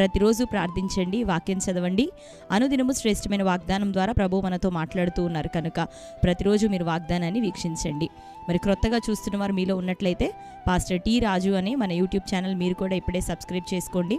ప్రతిరోజు ప్రార్థించండి వాక్యం చదవండి. అనుదినము శ్రేష్టమైన వాగ్దానం ద్వారా ప్రభు మనతో మాట్లాడుతూ ఉన్నారు కనుక ప్రతిరోజు మీరు వాగ్దానాన్ని వీక్షించండి. మరి క్రొత్తగా చూస్తున్న వారు మీలో ఉన్నట్లయితే పాస్టర్ టీ రాజు అనే మన యూట్యూబ్ ఛానల్ మీరు కూడా ఇప్పుడే సబ్స్క్రైబ్ చేసుకోండి.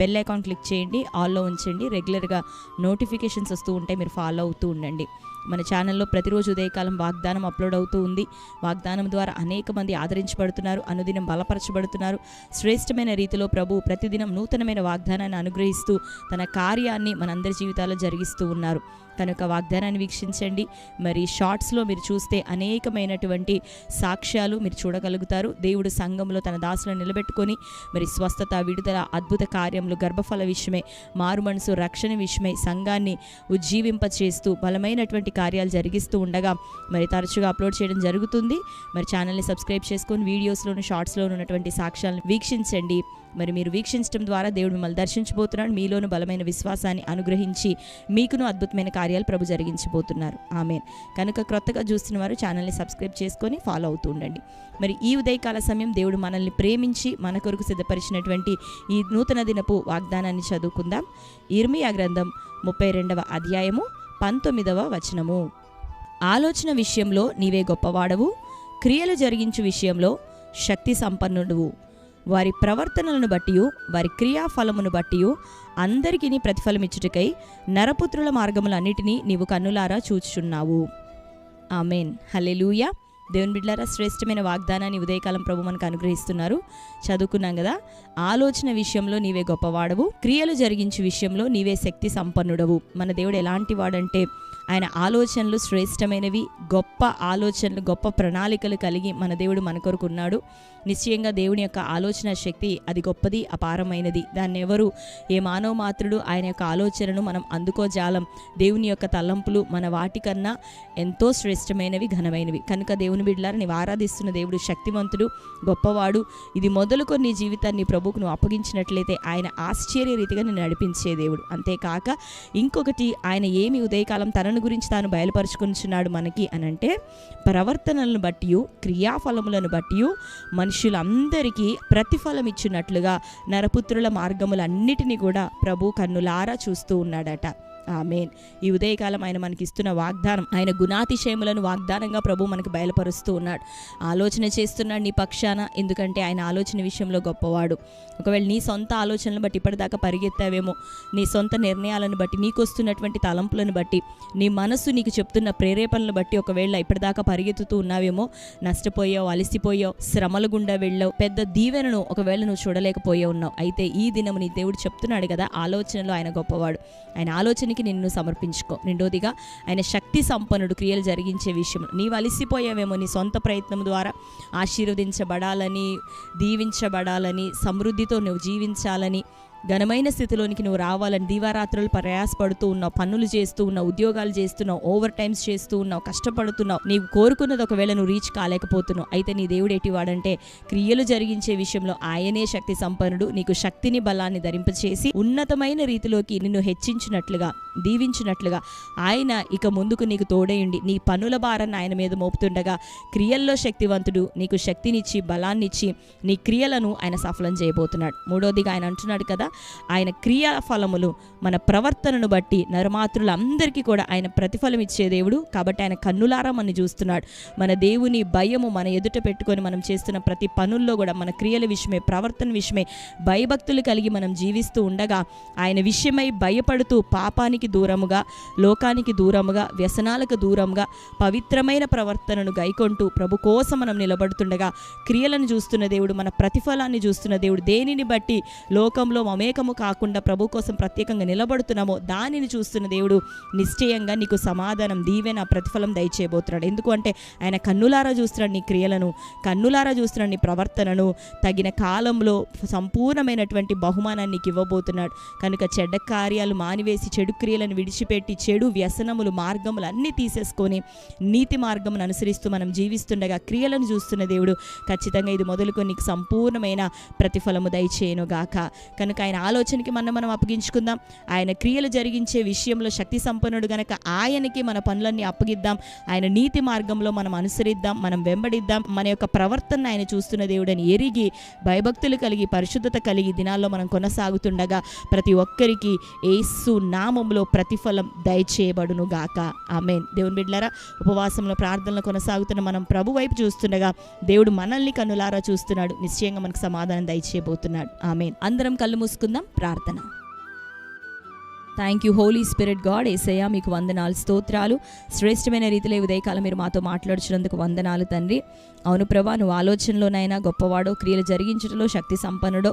బెల్ ఐకాన్ క్లిక్ చేయండి ఆల్లో ఉంచండి. రెగ్యులర్గా నోటిఫికేషన్స్ వస్తూ ఉంటే మీరు ఫాలో అవుతూ ఉండండి. మన ఛానల్లో ప్రతిరోజు ఉదయకాలం వాగ్దానం అప్లోడ్ అవుతూ ఉంది. వాగ్దానం ద్వారా అనేక మంది ఆదరించబడుతున్నారు అనుదినం బలపరచబడుతున్నారు. శ్రేష్టమైన రీతిలో ప్రభు ప్రతిదినం నూతనమైన వాగ్దానాన్ని అనుగ్రహిస్తూ తన కార్యాన్ని మనందరి జీవితాల్లో జరిగిస్తూ ఉన్నారు. తన యొక్క వాగ్దానాన్ని వీక్షించండి. మరి షార్ట్స్లో మీరు చూస్తే అనేకమైనటువంటి సాక్ష్యాలు మీరు చూడగలుగుతారు. దేవుడు సంఘంలో తన దాసులను నిలబెట్టుకొని మరి స్వస్థత విడుదల అద్భుత కార్యములు గర్భఫల విషయమై మారు మనసు రక్షణ విషయమై సంఘాన్ని ఉజ్జీవింపచేస్తూ బలమైనటువంటి కార్యాలు జరిగిస్తూ ఉండగా మరి తరచుగా అప్లోడ్ చేయడం జరుగుతుంది. మరి ఛానల్ని సబ్స్క్రైబ్ చేసుకొని వీడియోస్లోను షార్ట్స్లోను ఉన్నటువంటి సాక్ష్యాలను వీక్షించండి. మరి మీరు వీక్షించడం ద్వారా దేవుడు మిమ్మల్ని దర్శించబోతున్నాడు. మీలోను బలమైన విశ్వాసాన్ని అనుగ్రహించి మీకును అద్భుతమైన కార్యాలు ప్రభు జరిగించబోతున్నారు. ఆమె కనుక క్రొత్తగా చూస్తున్న వారు ఛానల్ని సబ్స్క్రైబ్ చేసుకొని ఫాలో అవుతూ ఉండండి. మరి ఈ ఉదయకాల సమయం దేవుడు మనల్ని ప్రేమించి మన కొరకు సిద్ధపరిచినటువంటి ఈ నూతన దినపు వాగ్దానాన్ని చదువుకుందాం. ఇర్మియా గ్రంథం ముప్పై రెండవ అధ్యాయము పంతొమ్మిదవ వచనము. ఆలోచన విషయంలో నీవే గొప్పవాడవు క్రియలు జరిగించు విషయంలో శక్తి సంపన్నుడువు. వారి ప్రవర్తనలను బట్టి వారి క్రియాఫలమును బట్టి అందరికీ ప్రతిఫలమిచ్చుటకై నరపుత్రుల మార్గములన్నిటినీ నీవు కన్నులారా చూచుచున్నావు. ఆమెన్. హలెలూయ దేవుని బిడ్డలారా శ్రేష్టమైన వాగ్దానాన్ని ఉదయకాలం ప్రభు మనకు అనుగ్రహిస్తున్నారు. చదువుకున్నాం కదా ఆలోచన విషయంలో నీవే గొప్పవాడవు క్రియలు జరిగించే విషయంలో నీవే శక్తి సంపన్నుడవు. మన దేవుడు ఎలాంటి వాడంటే ఆయన ఆలోచనలు శ్రేష్టమైనవి గొప్ప ఆలోచనలు గొప్ప ప్రణాళికలు కలిగి మన దేవుడు మన కొరకు ఉన్నాడు. నిశ్చయంగా దేవుని యొక్క ఆలోచన శక్తి అది గొప్పది అపారమైనది. దాన్ని ఎవరు ఏ మానవ మాత్రుడు ఆయన యొక్క ఆలోచనను మనం అందుకోజాలం. దేవుని యొక్క తలంపులు మన వాటికన్నా ఎంతో శ్రేష్టమైనవి ఘనమైనవి. కనుక దేవుని బిడ్డలారా నీవు ఆరాధిస్తున్న దేవుడు శక్తివంతుడు గొప్పవాడు. ఇది మొదలుకొని నీ జీవితాన్ని ప్రభుకు నువ్వు అప్పగించినట్లయితే ఆయన ఆశ్చర్య రీతిగా నేను నడిపించే దేవుడు. అంతేకాక ఇంకొకటి ఆయన ఏమి ఉదయకాలం తన తనను గురించి తాను బయలుపరుచుకుంటున్నాడు మనకి అని అంటే ప్రవర్తనలను బట్టి క్రియాఫలములను బట్టి మనుషులందరికీ ప్రతిఫలం ఇచ్చినట్లుగా నరపుత్రుల మార్గములన్నిటినీ కూడా ప్రభు కన్నులారా చూస్తూ ఉన్నాడట. ఆమెన్. ఈ ఉదయకాలం ఆయన మనకి ఇస్తున్న వాగ్దానం ఆయన గుణాతిశయములను వాగ్దానంగా ప్రభు మనకు బయలుపరుస్తూ ఉన్నాడు. ఆలోచన చేస్తున్నాడు నీ పక్షాన ఎందుకంటే ఆయన ఆలోచన విషయంలో గొప్పవాడు. ఒకవేళ నీ సొంత ఆలోచనలను బట్టి ఇప్పటిదాకా పరిగెత్తావేమో నీ సొంత నిర్ణయాలను బట్టి నీకు వస్తున్నటువంటి తలంపులను బట్టి నీ మనసు నీకు చెప్తున్న ప్రేరేపణలను బట్టి ఒకవేళ ఇప్పటిదాకా పరిగెత్తుతూ ఉన్నావేమో నష్టపోయావు అలసిపోయావు శ్రమల గుండా వెళ్ళావు పెద్ద దీవెనను ఒకవేళ నువ్వు చూడలేకపోయే ఉన్నావు. అయితే ఈ దినం నీ దేవుడు చెప్తున్నాడు కదా ఆలోచనలో ఆయన గొప్పవాడు. ఆయన ఆలోచన దేవునికి నిన్ను సమర్పించుకో. రెండోదిగా ఆయన శక్తి సంపన్నుడు క్రియలు జరిగించే విషయం నీవు అలిసిపోయావేమో నీ సొంత ప్రయత్నం ద్వారా. ఆశీర్వదించబడాలని దీవించబడాలని సమృద్ధితో నువ్వు జీవించాలని ఘనమైన స్థితిలోనికి నువ్వు రావాలని దీవారాత్రులు ప్రయాసపడుతూ ఉన్నావు పనులు చేస్తూ ఉన్నావు ఉద్యోగాలు చేస్తున్నావు ఓవర్ టైమ్స్ చేస్తూ ఉన్నావు కష్టపడుతున్నావు. నీవు కోరుకున్నది ఒకవేళ నువ్వు రీచ్ కాలేకపోతున్నావు. అయితే నీ దేవుడు ఎటివాడంటే క్రియలు జరిగించే విషయంలో ఆయనే శక్తి సంపన్నుడు. నీకు శక్తిని బలాన్ని ధరింపచేసి ఉన్నతమైన రీతిలోకి నిన్ను హెచ్చించినట్లుగా దీవించినట్లుగా ఆయన ఇక ముందుకు నీకు తోడేయండి నీ పనుల భారాన్ని ఆయన మీద మోపుతుండగా క్రియల్లో శక్తివంతుడు నీకు శక్తినిచ్చి బలాన్నిచ్చి నీ క్రియలను ఆయన సఫలం చేయబోతున్నాడు. మూడోదిగా ఆయన అంటున్నాడు కదా ఆయన క్రియా ఫలములు మన ప్రవర్తనను బట్టి నరమాతృలందరికీ కూడా ఆయన ప్రతిఫలం ఇచ్చే దేవుడు. కాబట్టి ఆయన కన్నులారా మనం చూస్తున్నాడు. మన దేవుని భయము మన ఎదుట పెట్టుకొని మనం చేస్తున్న ప్రతి పనుల్లో కూడా మన క్రియల విషయమే ప్రవర్తన విషయమే భయభక్తులు కలిగి మనం జీవిస్తూ ఉండగా ఆయన విషయమై భయపడుతూ పాపానికి దూరముగా లోకానికి దూరముగా వ్యసనాలకు దూరముగా పవిత్రమైన ప్రవర్తనను గైకొంటూ ప్రభు కోసం మనం నిలబడుతుండగా క్రియలను చూస్తున్న దేవుడు మన ప్రతిఫలాన్ని చూస్తున్న దేవుడు. దేనిని బట్టి? లోకంలో మమేకము కాకుండా ప్రభు కోసం ప్రత్యేకంగా నిలబడుతున్నామో దానిని చూస్తున్న దేవుడు నిశ్చయంగా నీకు సమాధానం దీవెన ప్రతిఫలం దయచేయబోతున్నాడు. ఎందుకంటే ఆయన కన్నులారా చూస్తున్నాడు నీ క్రియలను కన్నులారా చూస్తున్నాడు నీ ప్రవర్తనను తగిన కాలంలో సంపూర్ణమైనటువంటి బహుమానాన్ని నీకు ఇవ్వబోతున్నాడు. కనుక చెడ్డ కార్యాలు మానివేసి చెడు క్రియలను విడిచిపెట్టి చెడు వ్యసనములు మార్గములు అన్నీ తీసేసుకొని నీతి మార్గమును అనుసరిస్తూ మనం జీవిస్తుండగా క్రియలను చూస్తున్న దేవుడు ఖచ్చితంగా ఇది మొదలుకొని నీకు సంపూర్ణమైన ప్రతిఫలము దయచేయను గాక కనుక ఆయన ఆయన ఆలోచనకి మనం మనం అప్పగించుకుందాం. ఆయన క్రియలు జరిగించే విషయంలో శక్తి సంపన్నుడు గనక ఆయనకి మన పనులన్నీ అప్పగిద్దాం. ఆయన నీతి మార్గంలో మనం అనుసరిద్దాం మనం వెంబడిద్దాం. మన యొక్క ప్రవర్తన ఆయన చూస్తున్న దేవుడని ఎరిగి భయభక్తులు కలిగి పరిశుద్ధత కలిగి దినాల్లో మనం కొనసాగుతుండగా ప్రతి ఒక్కరికి ఏసు నామంలో ప్రతిఫలం దయచేయబడును గాక. ఆమెన్. దేవుని బిడ్డలారా ఉపవాసంలో ప్రార్థనలు కొనసాగుతున్న మనం ప్రభు వైపు చూస్తుండగా దేవుడు మనల్ని కన్నులారా చూస్తున్నాడు. నిశ్చయంగా మనకు సమాధానం దయచేయబోతున్నాడు. ఆమెన్. అందరం కళ్ళు మూసుకు చేసుకుందాం ప్రార్థన. Thank you Holy Spirit God Yesayya మీకు వందనాలు స్తోత్రాలు. శ్రేష్టమైన రీతిలో ఉదయకాల ఉదయకాలం మీరు మాతో మాట్లాడుచున్నందుకు వందనాలు తండ్రి. అవును ప్రభా నువ్వు ఆలోచనలోనైనా గొప్పవాడో క్రియలు జరిగించడంలో శక్తి సంపన్నుడో.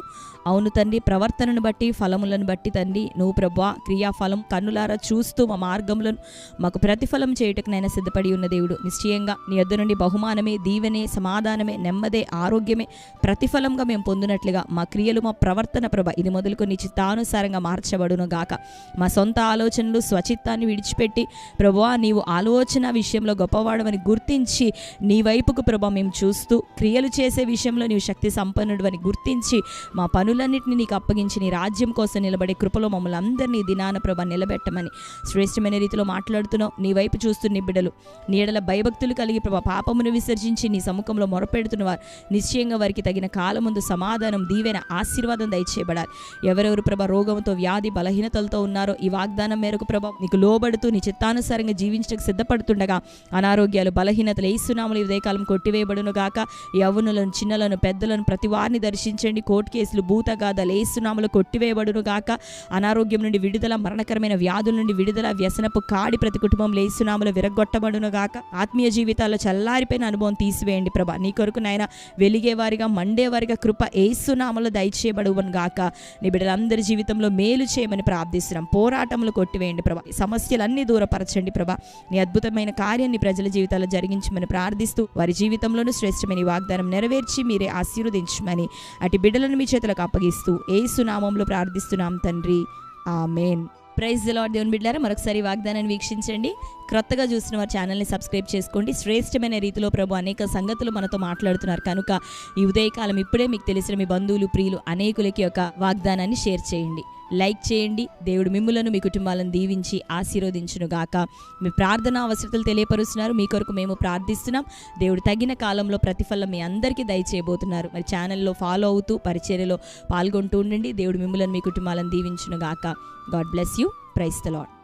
అవును తండ్రి ప్రవర్తనను బట్టి ఫలములను బట్టి తండ్రి నువ్వు ప్రభా క్రియాఫలం కన్నులారా చూస్తూ మా మార్గములను మాకు ప్రతిఫలం చేయటకునైనా సిద్ధపడి ఉన్న దేవుడు. నిశ్చయంగా నీ యొద్ద నుండి బహుమానమే దీవెనే సమాధానమే నెమ్మదే ఆరోగ్యమే ప్రతిఫలంగా మేము పొందినట్లుగా మా క్రియలు మా ప్రవర్తన ప్రభ ఇది మొదలుకొని చిత్తానుసారంగా మార్చబడును గాక మా సొంత ఆలోచనలు స్వచిత్తాన్ని విడిచిపెట్టి ప్రభువా నీవు ఆలోచన విషయంలో గొప్పవాడవని గుర్తించి నీ వైపుకు ప్రభా మేము చూస్తూ క్రియలు చేసే విషయంలో నీవు శక్తి సంపన్నుడు అని గుర్తించి మా పనులన్నింటినీ నీకు అప్పగించి నీ రాజ్యం కోసం నిలబడే కృపలో మమ్మల్ని అందరినీ దినాన ప్రభ నిలబెట్టమని శ్రేష్టమైన రీతిలో మాట్లాడుతున్నావు. నీ వైపు చూస్తున్న నీ బిడ్డలు నీడల భయభక్తులు కలిగి ప్రభా పాపమును విసర్జించి నీ సముఖంలో మొరపెడుతున్న వారు నిశ్చయంగా వారికి తగిన కాలం ముందు సమాధానం దీవెన ఆశీర్వాదం దయచేయబడాలి. ఎవరెవరు ప్రభ రోగంతో వ్యాధి బలహీనతలతో ఉన్నారో ఈ వాగ్దానం మేరకు ప్రభ నీకు లోబడుతూ నీ చిత్తానుసారంగా జీవించడానికి సిద్ధపడుతుండగా అనారోగ్యాలు బలహీనతలు ఏసునాములు ఈ ఉదయకాలం కొట్టివేయబడును గాక. యవ్వనులను చిన్నలను పెద్దలను ప్రతి వారిని దర్శించండి. కోర్టు కేసులు భూతగాథలు ఏసునాములు కొట్టివేయబడును గాక. అనారోగ్యం నుండి విడుదల మరణకరమైన వ్యాధుల నుండి విడుదల వ్యసనపు కాడి ప్రతి కుటుంబంలో ఏసునాములు విరగొట్టబడును గాక. ఆత్మీయ జీవితాల్లో చల్లారిపోయిన అనుభవం తీసివేయండి ప్రభా. నీ కొరకు నాయన వెలిగేవారిగా మండేవారిగా కృప ఏసునామలో దయచేయబడువను గాక. నీ బిడ్డలందరి జీవితంలో మేలు చేయమని ప్రార్థిస్తున్నాం. పోరాటములు కొట్టివేయండి ప్రభా. సమస్యలన్నీ దూరపరచండి ప్రభా. నీ అద్భుతమైన కార్యాన్ని ప్రజల జీవితాల్లో జరిగించమని ప్రార్థిస్తూ వారి జీవితంలోనూ శ్రేష్టమైన వాగ్దానం నెరవేర్చి మీరే ఆశీర్వదించమని అటు బిడ్డలను మీ చేతులకు అప్పగిస్తూ ఏసునామంలో ప్రార్థిస్తున్నాం తండ్రి. ఆమెన్. ప్రైజ్ లాడ్ దేవుని బిడ్డారా మరొకసారి వాగ్దానాన్ని వీక్షించండి. క్రొత్తగా చూసిన వారి ఛానల్ని సబ్స్క్రైబ్ చేసుకోండి. శ్రేష్టమైన రీతిలో ప్రభు అనేక సంగతులు మనతో మాట్లాడుతున్నారు. కనుక ఈ ఉదయకాలం ఇప్పుడే మీకు తెలిసిన మీ బంధువులు ప్రియులు అనేకులకి యొక్క వాగ్దానాన్ని షేర్ చేయండి. లైక్ చేయండి. దేవుడు మిమ్ములను మీ కుటుంబాలను దీవించి ఆశీర్వదించును గాక మీ ప్రార్థన అవసరతలు తెలియపరుస్తున్నారు. మీ కొరకు మేము ప్రార్థిస్తున్నాం. దేవుడు తగిన కాలంలో ప్రతిఫలం మీ అందరికీ దయచేయబోతున్నారు. మరి ఛానల్లో ఫాలో అవుతూ పరిచర్యలో పాల్గొంటూ ఉండండి. దేవుడు మిమ్ములను మీ కుటుంబాలను దీవించును గాక God bless you praise the lord